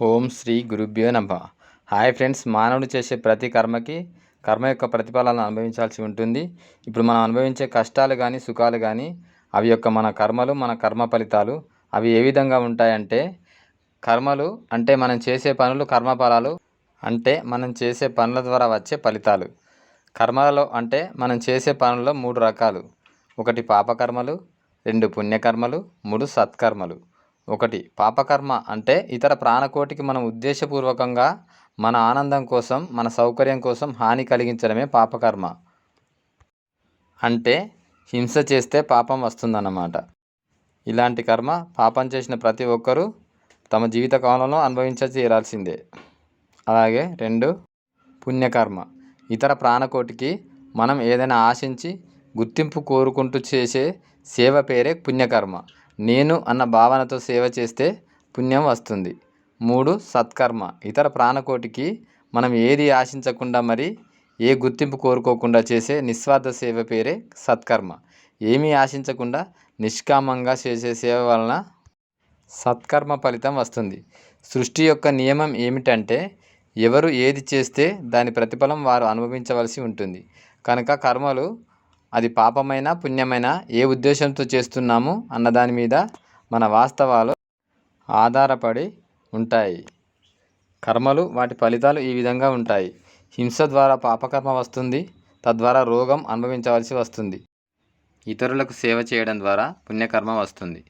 ఓం శ్రీ గురుభ్యో నమ. Hi friends మానవుడు చేసే ప్రతి కర్మకి కర్మ యొక్క ప్రతిఫలాలను అనుభవించాల్సి ఉంటుంది. ఇప్పుడు మనం అనుభవించే కష్టాలు కానీ సుఖాలు కానీ అవి యొక్క మన కర్మలు మన కర్మ ఫలితాలు అవి ఏ విధంగా ఉంటాయంటే కర్మలు అంటే మనం చేసే పనులు కర్మ ఫలాలు అంటే మనం చేసే పనుల ద్వారా వచ్చే ఫలితాలు. కర్మలలో అంటే మనం చేసే పనుల్లో మూడు రకాలు. ఒకటి పాపకర్మలు రెండు పుణ్యకర్మలు మూడు సత్కర్మలు. ఒకటి పాపకర్మ అంటే ఇతర ప్రాణకోటికి మనం ఉద్దేశపూర్వకంగా మన ఆనందం కోసం మన సౌకర్యం కోసం హాని కలిగించడమే పాపకర్మ. అంటే హింస చేస్తే పాపం వస్తుందన్నమాట. ఇలాంటి కర్మ పాపం చేసిన ప్రతి ఒక్కరూ తమ జీవిత కాలంలో అనుభవించ తీరాల్సిందే అలాగే రెండు పుణ్యకర్మ. ఇతర ప్రాణకోటికి మనం ఏదైనా ఆశించి గుర్తింపు కోరుకుంటూ చేసే సేవ పేరే పుణ్యకర్మ. నేను అన్న భావనతో సేవ చేస్తే పుణ్యం వస్తుంది. మూడు సత్కర్మ. ఇతర ప్రాణకోటికి మనం ఏది ఆశించకుండా మరి ఏ గుర్తింపు కోరుకోకుండా చేసే నిస్వార్థ సేవ పేరే సత్కర్మ. ఏమీ ఆశించకుండా నిష్కామంగా చేసే సేవ వలన సత్కర్మ ఫలితం వస్తుంది. సృష్టి యొక్క నియమం ఏమిటంటే ఎవరు ఏది చేస్తే దాని ప్రతిఫలం వారు అనుభవించవలసి ఉంటుంది. కనుక కర్మలు అది పాపమైన పుణ్యమైన ఏ ఉద్దేశంతో చేస్తున్నాము అన్నదాని మీద మన వాస్తవాలు ఆధారపడి ఉంటాయి. కర్మలు వాటి ఫలితాలు ఈ విధంగా ఉంటాయి. హింస ద్వారా పాపకర్మ వస్తుంది తద్వారా రోగం అనుభవించవలసి వస్తుంది. ఇతరులకు సేవ చేయడం ద్వారా పుణ్యకర్మ వస్తుంది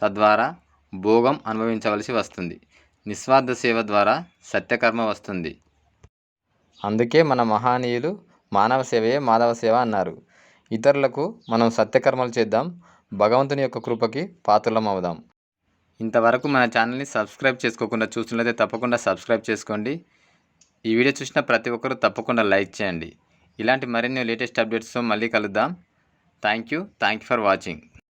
తద్వారా భోగం అనుభవించవలసి వస్తుంది. నిస్వార్థ సేవ ద్వారా సత్యకర్మ వస్తుంది. అందుకే మన మహానీయులు మానవ సేవయే మాధవ సేవ అన్నారు. ఇతరులకు మనం సత్యకర్మలు చేద్దాం భగవంతుని యొక్క కృపకి పాత్రలం అవుదాం. ఇంతవరకు మన ఛానల్ని సబ్స్క్రైబ్ చేసుకోకుండా చూసినట్లయితే తప్పకుండా సబ్స్క్రైబ్ చేసుకోండి. ఈ వీడియో చూసిన ప్రతి ఒక్కరూ తప్పకుండా లైక్ చేయండి. ఇలాంటి మరిన్ని లేటెస్ట్ అప్డేట్స్తో మళ్ళీ కలుద్దాం. Thank you. Thank you for watching.